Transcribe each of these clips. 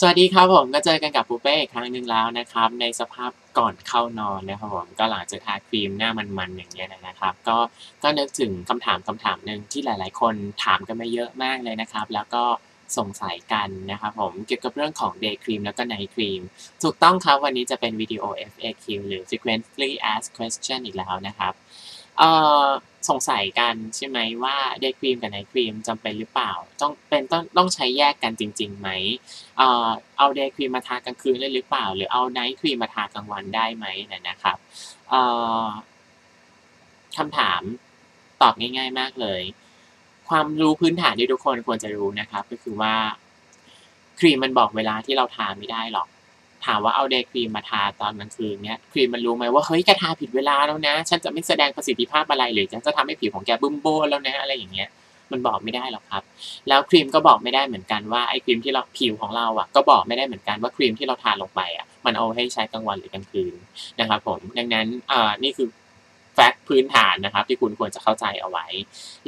สวัสดีครับผมก็เจอกันกับปูเป้อีกครั้งหนึ่งแล้วนะครับ ในสภาพก่อนเข้านอนนะครับผมก็หลังจากทาครีมหน้ามันๆอย่างเงี้ยนะครับ ก็ก็นึกถึงคำถามคำถามหนึ่งที่หลาย ๆ คนถามกันมาเยอะมากเลยนะครับ แล้วก็สงสัยกันนะครับผมเกี่ยวกับเรื่องของ day cream แล้วก็ night cream ถูกต้องครับวันนี้จะเป็นวิดีโอ FAQ หรือ frequently asked question อีกแล้วนะครับเอ่อ สงสัยกันใช่ไหมว่า day cream กับ night cream จำเป็นหรือเปล่า ต้องเป็นต้องต้องใช้แยกกันจริงๆไหมเอ่อเอา day cream มาทากลางคืนได้หรือเปล่า หรือเอา night cream มาทากลางวันได้ไหมนะนะครับเอ่อคำถามตอบง่ายๆมากเลย ความรู้พื้นฐานที่ทุกคนควรจะรู้นะครับ ก็คือว่าครีมมันบอกเวลาที่เราทาไม่ได้หรอก ถามว่าเอาเดย์ครีมมาทาตอนกลางคืนเนี้ยครีมมันรู้ไหมว่าเฮ้ยแกทาผิดเวลาแล้วนะ ฉันจะไม่แสดงประสิทธิภาพอะไรหรือฉันจะทำให้ผิวของแกบึ้มโบแล้วนะอะไรอย่างเงี้ยมันบอกไม่ได้หรอกครับ แล้วครีมก็บอกไม่ได้เหมือนกันว่าไอ้ครีมที่เราผิวของเราอะ ก็บอกไม่ได้เหมือนกันว่าครีมที่เราทาลงไปอะ มันเอาให้ใช้กลางวันหรือกลางคืนนะครับผมดังนั้นอ่านี่คือแฟกต์พื้นฐานนะครับ ที่คุณควรจะเข้าใจเอาไว้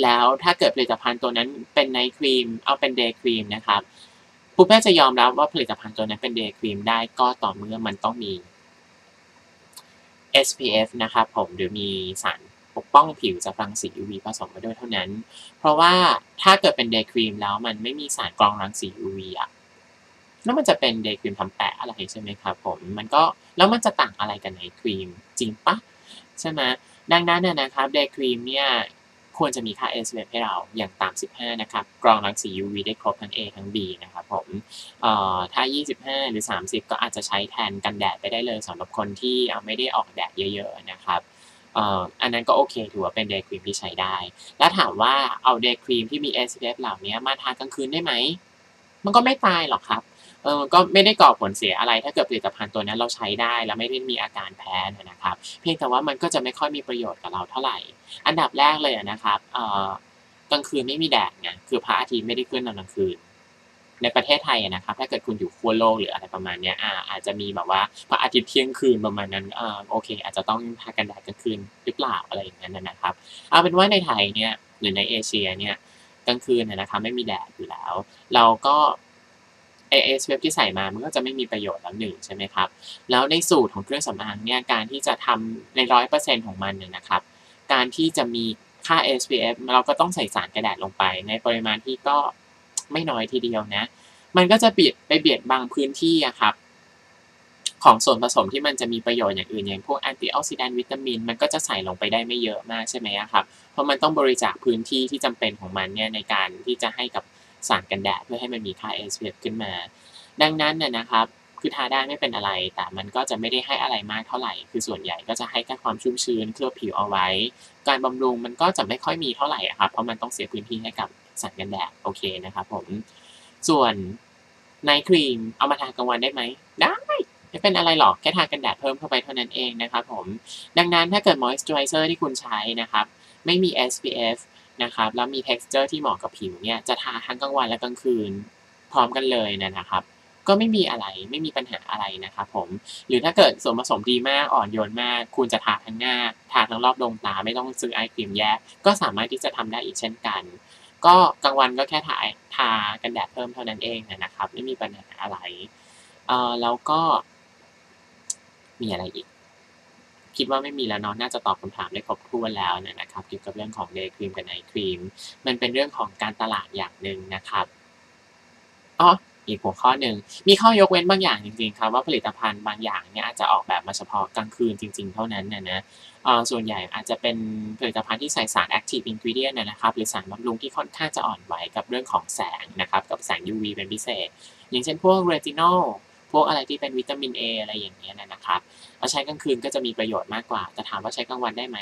แล้วถ้าเกิดผลิตภัณฑ์ตัวนั้นเป็นไนท์ครีมเอาเป็นเดย์ครีมนะครับ ผู้แพทย์จะยอมรับว่าผลิตภัณฑ์ตัวนั้เป็นเดย์ครีมได้ก็ต่อเมื่อมันต้องมี SPF นะครับผมหรือมีสารปกป้องผิวจากรังสี UV ผสมมาด้วยเท่านั้น เพราะว่าถ้าเกิดเป็นเดย์ครีมแล้วมันไม่มีสารกรองรังสี UV อะแล้วมันจะเป็นเดย์ครีมทำแปะอะไรใช่ไหมครับผมมันก็แล้วมันจะต่างอะไรกันในครีมจริงปะใช่ไหมดังนั้นนะครับเดย์ครีมเนี่ย ควรจะมีค่า SPF ให้เราอย่างต่ำ15 นะครับ กรองรังสี UV ได้ครบทั้ง A ทั้ง B นะครับผมถ้า 25 หรือ 30 ก็อาจจะใช้แทนกันแดดไปได้เลยสำหรับคนที่ไม่ได้ออกแดดเยอะ ๆ นะครับอันนั้นก็โอเค ถือว่าเป็นเดย์ครีมที่ใช้ได้ แล้วถามว่าเอาเดย์ครีมที่มี SPF เหล่านี้มาทากลางคืนได้ไหม มันก็ไม่ตายหรอกครับ เออก็ไม่ได้ก่อผลเสียอะไร ถ้าเกิดผลิตภัณฑ์ตัวนั้นเราใช้ได้แล้วไม่ได้มีอาการแพ้นะครับ เพียงแต่ว่ามันก็จะไม่ค่อยมีประโยชน์กับเราเท่าไหร่ อันดับแรกเลยนะครับเอ่อกลางคืนไม่มีแดดไงคือพระอาทิตย์ไม่ได้ขึ้นตอนกลางคืน ในประเทศไทยนะครับ ถ้าเกิดคุณอยู่ขั้วโลกหรืออะไรประมาณนี้อ่าอาจจะมีแบบว่าพระอาทิตย์เที่ยงคืนประมาณนั้นอ่าโอเค อาจจะต้องทากันแดดกลางคืนหรือเปล่าอะไรอย่างนั้นนะครับ เอาเป็นว่าในไทยเนี่ยหรือในเอเชียเนี่ยกลางคืนนะครับไม่มีแดดอยู่แล้ว เราก็ เอเอสเวฟที่ใส่มามันก็จะไม่มีประโยชน์แล้วหนึ่งใช่ไหมครับ แล้วในสูตรของเครื่องสำอางเนี่ยการที่จะทำในร้อยเปอร์เซ็นต์ของมันเนี่ยนะครับ การที่จะมีค่า SPF เราก็ต้องใส่สารกระดาษลงไป ในปริมาณที่ก็ไม่น้อยทีเดียวนะ มันก็จะเบียดไปเบียดบางพื้นที่อะครับ ของส่วนผสมที่มันจะมีประโยชน์อย่างอื่นอย่างพวกแอนตี้ออกซิแดนต์วิตามิน มันก็จะใส่ลงไปได้ไม่เยอะมากใช่ไหมครับ เพราะมันต้องบริจาคพื้นที่ที่จำเป็นของมันเนี่ยในการที่จะให้กับ สารกันแดดเพื่อให้มันมีค่า SPF ขึ้นมา ดังนั้นน่ยนะครับ คือทาได้ไม่เป็นอะไร แต่มันก็จะไม่ได้ให้อะไรมากเท่าไหร่ คือส่วนใหญ่ก็จะให้แค่ความชุ่มชื้นเคลือบผิวเอาไว้ การบำรุงมันก็จะไม่ค่อยมีเท่าไหร่ครับ เพราะมันต้องเสียพื้นที่ให้กับสารกันแดด โอเคนะครับผม ส่วนไนครีมเอามาทากลางวันได้ไหม ได้ไม่เป็นอะไรหรอก แค่ทากันแดดเพิ่มเข้าไปเท่านั้นเองนะครับผม ดังนั้นถ้าเกิดมอยส์เจอไรเซอร์ที่คุณใช้นะครับ ไม่มี SPF นะครับ แล้วมี texture ที่เหมาะกับผิวเนี่ยจะทาทั้งกลางวันและกลางคืน พร้อมกันเลยนะครับ ก็ไม่มีอะไรไม่มีปัญหาอะไรนะครับผม หรือถ้าเกิดส่วนผสมดีมากอ่อนโยนมาก คุณจะทาทั้งหน้า ทาทั้งรอบดวงตาไม่ต้องซื้อไอครีมแยก ก็สามารถที่จะทำได้อีกเช่นกัน ก็กลางวันก็แค่ทาทากันแดดเพิ่มเท่านั้นเองนะครับ ไม่มีปัญหาอะไรเอ่อแล้วก็มีอะไรอีก คิดว่าไม่มีแล้วเนาะน่าจะตอบคำถามได้ครบถ้วนแล้วนะครับ เกี่ยวกับเรื่องของเดย์ครีมกับไนท์ครีมมันเป็นเรื่องของการตลาดอย่างหนึ่งนะครับอ๋ออีกหัวข้อหนึ่งมีข้อยกเว้นบางอย่างจริงๆครับว่าผลิตภัณฑ์บางอย่างเนี่ยอาจจะออกแบบมาเฉพาะกลางคืนจริง ๆ เท่านั้นนะนะส่วนใหญ่อาจจะเป็นผลิตภัณฑ์ที่ใส่สาร active ingredient นะครับหรือสารบำรุงที่ค่อนข้างจะอ่อนไหวกับเรื่องของแสงนะครับกับแสง UV เป็นพิเศษ อย่างเช่นพวก retinol พวกอะไรที่เป็นวิตามิน A อะไรอย่างเงี้ยนะครับเอาใช้กลางคืนก็จะมีประโยชน์มากกว่า แต่ถามว่าใช้กลางวันได้ไหม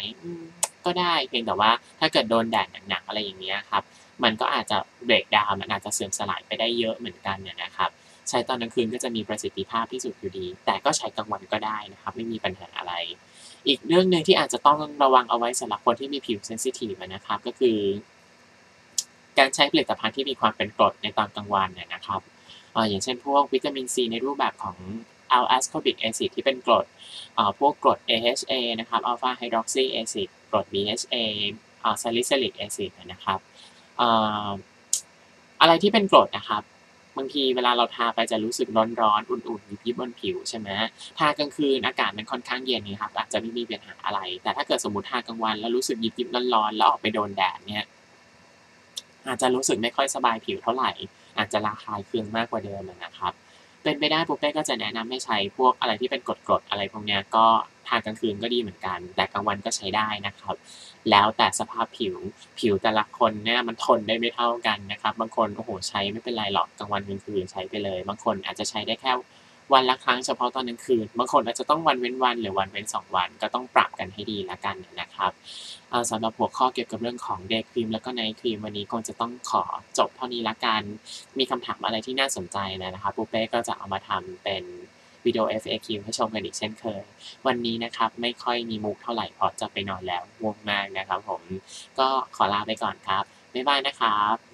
ก็ได้เพียงแต่ว่าถ้าเกิดโดนแดดหนักๆอะไรอย่างเงี้ยครับมันก็อาจจะเบรกดาวมันอาจจะเสื่อมสลายไปได้เยอะเหมือนกันเนี่ยนะครับใช้ตอนกลางคืนก็จะมีประสิทธิภาพที่สุดอยู่ดี แต่ก็ใช้กลางวันก็ได้นะครับ ไม่มีปัญหาอะไร อีกเรื่องหนึ่งที่อาจจะต้องระวังเอาไว้สำหรับคนที่มีผิวเซนซิทีฟนะครับก็คือ การใช้ผลิตภัณฑ์ที่มีความเป็นกรดในตอนกลางวันเนี่ยนะครับ อย่างเช่นพวกวิตามินซีในรูปแบบของ a l a s c o r b i c acid ที่เป็นกรดพวกกรด AHA นะครับ alpha hydroxy acid กรด BHA salicylic acid นะครับอะไรที่เป็นกรดนะครับบางทีเวลาเราทาไปจะรู้สึกร้อนๆอุ่นๆยิบๆบนผิวใช่ไหมทากลางคืนอากาศมันค่อนข้างเย็นนี่ครับอาจจะไม่มีปัญหาอะไร แต่ถ้าเกิดสมมติทากลางวันแล้วรู้สึกยิบๆร้อนๆแล้วออกไปโดนแดดเนี่ยอาจจะรู้สึกไม่ค่อยสบายผิวเท่าไหร่ อาจจะระคายเคืองมากกว่าเดิมนะครับ เป็นไปได้ปุ๊บเป้ก็จะแนะนำให้ใช้พวกอะไรที่เป็นกรดๆอะไรพวกนี้ก็ทากลางคืนก็ดีเหมือนกัน แต่กลางวันก็ใช้ได้นะครับ แล้วแต่สภาพผิวผิวแต่ละคนเนี่ยมันทนได้ไม่เท่ากันนะครับ บางคนโอ้โหใช้ไม่เป็นไรหรอกกลางวันกลางคืนใช้ไปเลย บางคนอาจจะใช้ได้แค่ วันละครั้งเฉพาะตอนกลางคืนบางคนอาจจะต้องวันเว้นวันหรือวันเว้นสองวัน ก็ต้องปรับกันให้ดีละกันนะครับสำหรับหัวข้อเกี่ยวกับเรื่องของเดย์ครีมแล้วก็ไนท์ครีมวันนี้คงจะต้องขอจบเท่านี้ละกัน มีคำถามอะไรที่น่าสนใจนะครับปูเป้ก็จะเอามาทำเป็นวิดีโอ FAQ ให้ชมกันอีกเช่นเคย วันนี้นะครับไม่ค่อยมีมุกเท่าไหร่เพราะจะไปนอนแล้วง่วงมากนะครับผมก็ขอลาไปก่อนครับ บ๊ายบายนะครับ